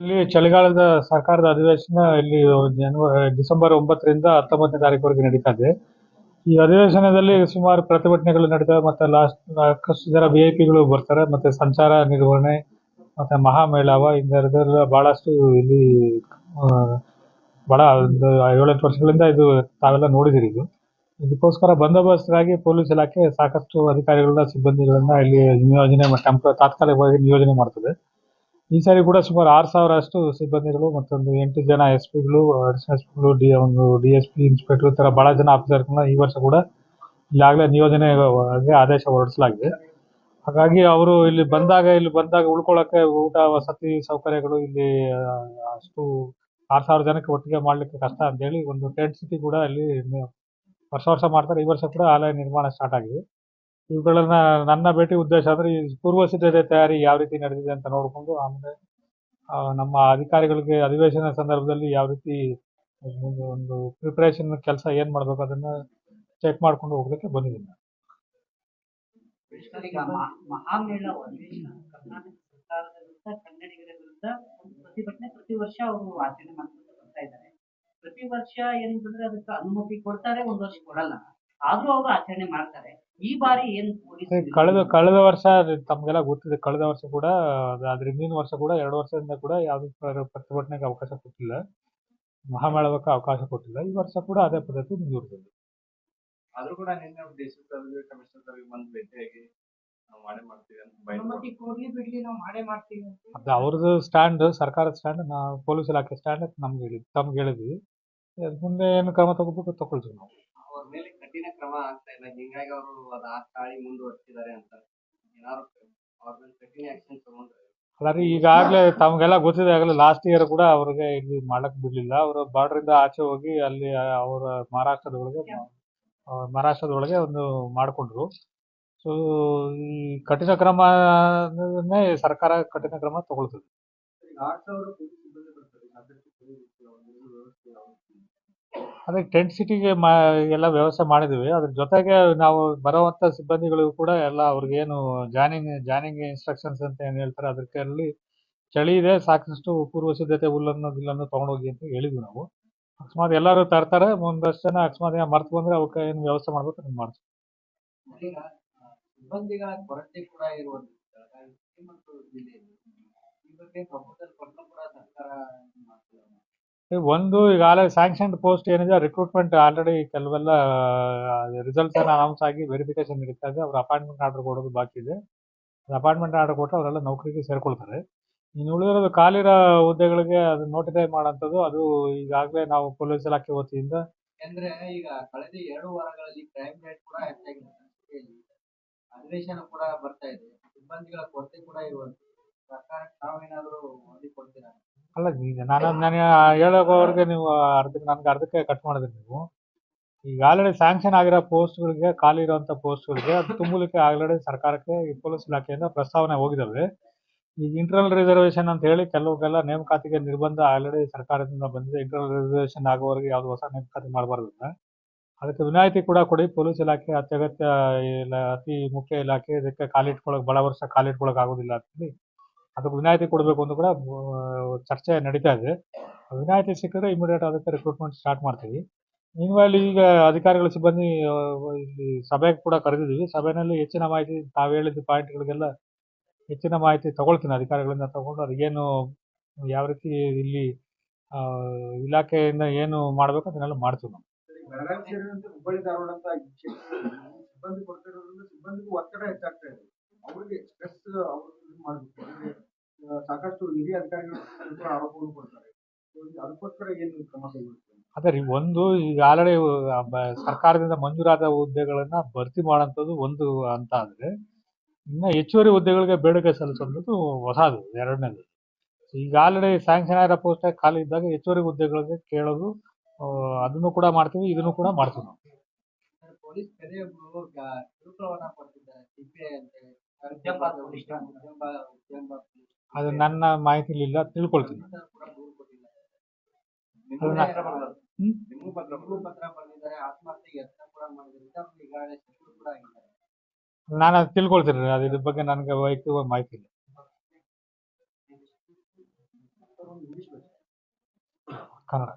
ಇಲ್ಲಿ ಚಳಿಗಾಲದ ಸರ್ಕಾರದ ಅಧಿವೇಶನ ಇಲ್ಲಿ ಜನವರಿ ಡಿಸೆಂಬರ್ ಒಂಬತ್ತರಿಂದ ಹತ್ತೊಂಬತ್ತನೇ ತಾರೀಕುವರೆಗೆ ನಡೀತಾ ಇದೆ. ಈ ಅಧಿವೇಶನದಲ್ಲಿ ಸುಮಾರು ಪ್ರತಿಭಟನೆಗಳು ನಡೀತವೆ ಮತ್ತೆ ಲಾಸ್ಟ್ ಸಾಕಷ್ಟು ಜನ ವಿ ಐ ಪಿಗಳು ಬರ್ತಾರೆ, ಮತ್ತೆ ಸಂಚಾರ ನಿರ್ವಹಣೆ, ಮತ್ತೆ ಮಹಾಮೇಳಾವ ಇಂಥದ್ದೆಲ್ಲ ಬಹಳಷ್ಟು ಇಲ್ಲಿ ಬಹಳ ಒಂದು ಏಳೆಂಟು ವರ್ಷಗಳಿಂದ ಇದು ತಾವೆಲ್ಲ ನೋಡಿದಿರಿ ಇದು. ಇದಕ್ಕೋಸ್ಕರ ಬಂದೋಬಸ್ತ್ಗಾಗಿ ಪೊಲೀಸ್ ಇಲಾಖೆ ಸಾಕಷ್ಟು ಅಧಿಕಾರಿಗಳನ್ನ, ಸಿಬ್ಬಂದಿಗಳನ್ನ ಇಲ್ಲಿ ನಿಯೋಜನೆ ಮತ್ತು ತಾತ್ಕಾಲಿಕವಾಗಿ ನಿಯೋಜನೆ ಮಾಡ್ತದೆ. ಈ ಸಾರಿ ಕೂಡ ಸುಮಾರು ಆರು ಸಾವಿರ ಅಷ್ಟು ಸಿಬ್ಬಂದಿಗಳು ಮತ್ತೊಂದು ಎಂಟು ಜನ ಎಸ್ ಪಿಗಳು, ಅಡಿಷನಲ್ ಎಸ್ ಪಿಗಳು, ಡಿ, ಒಂದು ಡಿ ಎಸ್ ಪಿ ಇನ್ಸ್ಪೆಕ್ಟರ್ ತರ ಬಹಳ ಜನ ಆಫೀಸರ್ಗಳನ್ನ ಈ ವರ್ಷ ಕೂಡ ಈಗಾಗಲೇ ನಿಯೋಜನೆ ಆದೇಶ ಹೊರಡಿಸಲಾಗಿದೆ. ಹಾಗಾಗಿ ಅವರು ಇಲ್ಲಿ ಬಂದಾಗ ಇಲ್ಲಿ ಬಂದಾಗ ಉಳ್ಕೊಳ್ಳಕ್ಕೆ ಊಟ, ವಸತಿ ಸೌಕರ್ಯಗಳು ಇಲ್ಲಿ ಅಷ್ಟು ಆರು ಸಾವಿರ ಜನಕ್ಕೆ ಒಟ್ಟಿಗೆ ಮಾಡ್ಲಿಕ್ಕೆ ಕಷ್ಟ ಅಂತ ಹೇಳಿ ಒಂದು ಟೆಂಟ್ ಸಿಟಿ ಕೂಡ ಇಲ್ಲಿ ವರ್ಷ ವರ್ಷ ಮಾಡ್ತಾರೆ. ಈ ವರ್ಷ ಕೂಡ ಆಲಯ ನಿರ್ಮಾಣ ಸ್ಟಾರ್ಟ್ ಆಗಿದೆ. ಇವುಗಳನ್ನ ನನ್ನ ಭೇಟಿ ಉದ್ದೇಶ ಅಂದ್ರೆ ಈ ಪೂರ್ವ ಸಿದ್ಧತೆ ತಯಾರಿ ಯಾವ ರೀತಿ ನಡೆದಿದೆ ಅಂತ ನೋಡಿಕೊಂಡು ಆಮೇಲೆ ನಮ್ಮ ಅಧಿಕಾರಿಗಳಿಗೆ ಅಧಿವೇಶನ ಸಂದರ್ಭದಲ್ಲಿ ಯಾವ ರೀತಿ ಒಂದು ಪ್ರಿಪರೇಷನ್ ಕೆಲಸ ಏನ್ ಮಾಡ್ಬೇಕು ಅದನ್ನ ಚೆಕ್ ಮಾಡ್ಕೊಂಡು ಹೋಗ್ಲಿಕ್ಕೆ ಬಂದಿದ್ದೀನಿ. ಪ್ರತಿ ವರ್ಷ ಆಚರಣೆ ಇದ್ದಾರೆ. ಪ್ರತಿ ವರ್ಷ ಏನಂತಂದ್ರೆ ಅದಕ್ಕೆ ಅನುಮತಿ ಕೊಡ್ತಾರೆ, ಒಂದ್ ವರ್ಷ ಕೊಡಲ್ಲ. ಆದ್ರೂ ಅವರು ಆಚರಣೆ ಮಾಡ್ತಾರೆ. ಈ ಬಾರಿ ಏನ್ ಪೊಲೀಸ್ ಕಳೆದ ಕಳೆದ ವರ್ಷ ತಮ್ಗೆಲ್ಲ ಗೊತ್ತಿದೆ ಕಳೆದ ವರ್ಷ ಕೂಡ ಅದ್- ಅದ್ರ ಹಿಂದಿನ ವರ್ಷ ಕೂಡ ಎರಡು ವರ್ಷದಿಂದ ಕೂಡ ಯಾವ್ದು ಪ್ರ- ಪ್ರತಿಭಟನೆಗೆ ಅವಕಾಶ ಕೊಟ್ಟಿಲ್ಲ. ಮಹಾಮೇಳವಕ್ಕೆ ಅವಕಾಶ ಕೊಟ್ಟಿಲ್ಲ. ಈ ವರ್ಷ ಕೂಡ ಅದೇ ಪದ್ಧತಿ ಮುಂದುವರೆದಿದೆ. ಆದ್ರೂ ಕೂಡ ನಿನ್ನೆ ದೇಶದ ಕಮಿಷನರ್ ಬಂದು ಭೇಟಿಯಾಗಿ ಅದು ಅವ್ರದ್ದು ಸ್ಟ್ಯಾಂಡ್ ಸರ್ಕಾರದ ಸ್ಟ್ಯಾಂಡ್ ನಾವು ಪೊಲೀಸ್ ಇಲಾಖೆ ಸ್ಟ್ಯಾಂಡ್ ನಮ್ಗೆ ಹೇಳಿದ್ವಿ ತಮ್ಗೆ ಹೇಳಿದ್ವಿ. ಅದ್ ಮುಂದೆ ಏನು ಕ್ರಮ ತಗೋಬೇಕು ತಗೊಳ್ತೀವಿ ನಾವು. ಕಠಿಣ ಕ್ರಮ ಆಗ್ತಾ ಇಲ್ಲ. ಹಿಂಗಾಗಿ ಅವರು ಅದು ಆ ತಾಳಿ ಮುಂದುವರ್ಸಿದ್ದಾರೆ ಅಂತ ಏನಾದ್ರು ಅವ್ರ ಮೇಲೆ ಕಠಿಣ ಆಕ್ಷನ್ ತಗೊಂಡ್ರೆ. ಅಲ್ಲಾರಿ ಈಗಾಗಲೇ ತಮಗೆಲ್ಲ ಗೊತ್ತಿದೆ ಆಗಲೇ ಲಾಸ್ಟ್ ಇಯರ್ ಕೂಡ ಅವ್ರಿಗೆ ಇಲ್ಲಿ ಮಾಡಕ್ ಬಿಡ್ಲಿಲ್ಲ. ಅವರು ಬಾರ್ಡರ್ ಇಂದ ಆಚೆ ಹೋಗಿ ಅಲ್ಲಿ ಅವರ ಮಹಾರಾಷ್ಟ್ರದೊಳಗೆ ಮಹಾರಾಷ್ಟ್ರದೊಳಗೆ ಆ, ಮಹಾರಾಷ್ಟ್ರದ ಒಳಗೆ ಒಂದು ಮಾಡಿಕೊಂಡ್ರು. ಸೊ ಈ ಕಠಿಣ ಕ್ರಮ ಸರ್ಕಾರ ಕಠಿಣ ಕ್ರಮ ತಗೊಳ್ತದೆ. ಅದಕ್ಕೆ ಟೆಂಟ್ ಸಿಟಿಗೆ ಎಲ್ಲ ವ್ಯವಸ್ಥೆ ಮಾಡಿದ್ವಿ ಅದ್ರ ಜೊತೆಗೆ ನಾವು ಬರುವಂತ ಸಿಬ್ಬಂದಿಗಳಿಗೂ ಕೂಡ ಎಲ್ಲ ಅವ್ರಿಗೇನು ಜಾನಿಂಗ್ ಜಾನಿಂಗ್ ಇನ್ಸ್ಟ್ರಕ್ಷನ್ಸ್ ಅಂತ ಏನು ಹೇಳ್ತಾರೆ, ಅದಕ್ಕೆಲ್ಲಿ ಚಳಿ ಇದೆ, ಸಾಕಷ್ಟು ಪೂರ್ವ ಸಿದ್ಧತೆ ಹುಲ್ಲನ್ನು, ಗಿಲ್ಲನ್ನು ತಗೊಂಡೋಗಿ ಅಂತ ಹೇಳಿದ್ವಿ ನಾವು. ಅಕಸ್ಮಾತ್ ಎಲ್ಲರೂ ತರ್ತಾರೆ ಒಂದಷ್ಟು ಜನ ಅಕಸ್ಮಾತ್ ಮರ್ತು ಬಂದ್ರೆ ಅವಕ್ಕೆ ಏನು ವ್ಯವಸ್ಥೆ ಮಾಡ್ಬೇಕು ಅದನ್ನ ಮಾಡ್ತೀವಿ. ಸಿಬ್ಬಂದಿಗಳ ಕೊರತೆ ಕೂಡ ಕೊಟ್ಟರು ಕೂಡ ಸರ್ಕಾರ ಮಾಡ್ತಿಲ್ಲ ಈ ಈಗ ಆಲ್ರೆಡಿ ಸ್ಯಾಂಕ್ಷನ್ ಪೋಸ್ಟ್ ಏನಿದೆ ರಿಕ್ರೂಟ್ಮೆಂಟ್ ಆಲ್ರೆಡಿ ಕೆಲವೆಲ್ಲ ರಿಸಲ್ಟ್ಸ್ ಅನ್ನ ಅನೌನ್ಸ್ ಆಗಿ ವೆರಿಫಿಕೇಶನ್ ಇರುತ್ತೆ ಅವ್ರ ಅಪಾಯಿಂಟ್ಮೆಂಟ್ ಆರ್ಡರ್ ಕೊಡೋದು ಬಾಕಿ ಇದೆ. ಅಪಾಯಿಂಟ್ಮೆಂಟ್ ಆರ್ಡರ್ ಕೊಟ್ಟರೆ ಅವರೆಲ್ಲ ನೌಕರಿಗೆ ಸೇರ್ಕೊಳ್ತಾರೆ. ಇನ್ನು ಉಳಿದಿರೋದು ಖಾಲಿರೋ ಹುದ್ದೆಗಳಿಗೆ ಅದು ನೋಟಿಫೈ ಮಾಡೋಂಥದ್ದು ಅದು ಈಗಾಗಲೇ ನಾವು ಪೊಲೀಸ್ ಇಲಾಖೆ ವತಿಯಿಂದ ಈಗ ಕಳೆದ ಎರಡು ವಾರಗಳಲ್ಲಿ ಕ್ರೈಮ್ ರೇಟ್ ಕೂಡ ಅಧಿವೇಶನ ಕೂಡ ಬರ್ತಾ ಇದೆ. ಸಿಬ್ಬಂದಿಗಳ ಕೊರತೆ ಕೂಡ ಇರುವಂತ ಅಲ್ಲ, ಈಗ ನಾನು ನಾನು ಹೇಳೋವರೆಗೆ ನೀವು ಅರ್ಧಕ್ಕೆ ನನ್ಗೆ ಅರ್ಧಕ್ಕೆ ಕಟ್ ಮಾಡಿದ್ರಿ ನೀವು. ಈಗ ಆಲ್ರೆಡಿ ಸ್ಯಾಂಕ್ಷನ್ ಆಗಿರೋ ಪೋಸ್ಟ್ಗಳಿಗೆ ಖಾಲಿ ಇರುವಂತ ಪೋಸ್ಟ್ಗಳಿಗೆ ಅದು ತುಂಬಲಿಕ್ಕೆ ಆಲ್ರೆಡಿ ಸರ್ಕಾರಕ್ಕೆ ಈ ಪೊಲೀಸ್ ಇಲಾಖೆಯಿಂದ ಪ್ರಸ್ತಾವನೆ ಹೋಗಿದ್ದಾವೆ ಈಗ ಇಂಟರ್ನಲ್ ರಿಸರ್ವೇಶನ್ ಅಂತ ಹೇಳಿ ಕೆಲವಕ್ಕೆಲ್ಲ ನೇಮಕಾತಿಗೆ ನಿರ್ಬಂಧ ಆಲ್ರೆಡಿ ಸರ್ಕಾರದಿಂದ ಬಂದಿದೆ. ಇಂಟರ್ನಲ್ ರಿಸರ್ವೇಶನ್ ಆಗುವವರೆಗೆ ಯಾವ್ದು ಹೊಸ ನೇಮಕಾತಿ ಮಾಡಬಾರ್ದು ಅಂತ ಅದಕ್ಕೆ ವಿನಾಯಿತಿ ಕೂಡ ಕೊಡಿ. ಪೊಲೀಸ್ ಇಲಾಖೆ ಅತ್ಯಗತ್ಯ, ಇಲ್ಲ, ಅತಿ ಮುಖ್ಯ ಇಲಾಖೆ ಇದಕ್ಕೆ ಕಾಲಿಟ್ಕೊಳಕ್ ಬಹಳ ವರ್ಷ ಕಾಲಿಟ್ಕೊಳಕ್ ಆಗೋದಿಲ್ಲ ಅಂತ ಹೇಳಿ ಅದಕ್ಕೆ ವಿನಾಯಿತಿ ಕೊಡಬೇಕು ಅಂತ ಕೂಡ ಚರ್ಚೆ ನಡೀತಾ ಇದೆ. ವಿನಾಯಿತಿ ಸಿಕ್ಕಿದ್ರೆ ಇಮಿಡಿಯೇಟ್ ಅದಕ್ಕೆ ರಿಕ್ರೂಟ್ಮೆಂಟ್ ಸ್ಟಾರ್ಟ್ ಮಾಡ್ತೀವಿ. ಮೀನ್ವೈಲ್ ಈಗ ಅಧಿಕಾರಿಗಳ, ಸಿಬ್ಬಂದಿ ಇಲ್ಲಿ ಸಭೆಗೆ ಕೂಡ ಕರೆದಿದ್ದೀವಿ. ಸಭೆಯಲ್ಲಿ ಹೆಚ್ಚಿನ ಮಾಹಿತಿ, ತಾವು ಹೇಳಿದ ಪಾಯಿಂಟ್ಗಳಿಗೆಲ್ಲ ಹೆಚ್ಚಿನ ಮಾಹಿತಿ ತಗೊಳ್ತೀನಿ ಅಧಿಕಾರಿಗಳಿಂದ ತಗೊಂಡು. ಅದಕ್ಕೇನು ಯಾವ ರೀತಿ ಇಲ್ಲಿ ಇಲಾಖೆಯಿಂದ ಏನು ಮಾಡಬೇಕು ಅದನ್ನೆಲ್ಲ ಮಾಡ್ತೀವಿ ನಾವು. ಹುಬ್ಬಳ್ಳಿ ಧಾರವಾಡ ಅಂತ ಸಿಬ್ಬಂದಿ ಸಿಬ್ಬಂದಿಗೂ ಒತ್ತಡ ಹೆಚ್ಚಾಗ್ತಾ ಇದೆ ಅವರಿಗೆ ಸ್ಟ್ರೆಸ್ ಅವರು ಇದು ಮಾಡಬೇಕು ಅಂದ್ರೆ ಆ, ಸಾಕಷ್ಟು ಹಿರಿಯ ಅಧಿಕಾರಿಗಳು ಕೂಡ ಆರೋಪಗಳು ಕೊಡ್ತಾರೆ So, ಅದಕ್ಕೋಸ್ಕರ ಏನು ಕ್ರಮ ಕೈಗೊಳ್ತಾರೆ ಅದೇ ರೀ, ಒಂದು ಈಗ ಆಲ್ರೆಡಿ ಸರ್ಕಾರದಿಂದ ಮಂಜೂರಾದ ಹುದ್ದೆಗಳನ್ನ ಭರ್ತಿ ಮಾಡೋಂಥದ್ದು ಒಂದು ಅಂತ ಆದ್ರೆ, ಇನ್ನ ಹೆಚ್ಚುವರಿ ಹುದ್ದೆಗಳಿಗೆ ಬೇಡಿಕೆ ಸಲ್ಲಿಸೋದು ಹೊಸದು, ಎರಡನೇದು. ಈಗ ಆಲ್ರೆಡಿ ಸ್ಯಾಂಕ್ಷನ್ ಆಗಿರೋ ಪೋಸ್ಟ್ ಖಾಲಿ ಇದ್ದಾಗ ಹೆಚ್ಚುವರಿ ಹುದ್ದೆಗಳಿಗೆ ಕೇಳೋದು ಅದನ್ನು ಕೂಡ ಮಾಡ್ತೀವಿ, ಇದನ್ನು ಕೂಡ ಮಾಡ್ತೀವಿ ನಾವು. ಅಂತ ಅದು ನನ್ನ ಮಾಹಿತಿಲಿಲ್ಲ ತಿಳ್ಕೊಳ್ತೀನಿ. ನಾನು ಅದು ತಿಳ್ಕೊಳ್ತೀನಿ ಅದು ಇದ್ರ ಬಗ್ಗೆ ನನಗೆ ವೈಯಕ್ತಿಕ ಮಾಹಿತಿ ಇಲ್ಲ. ಕನ್ನಡ.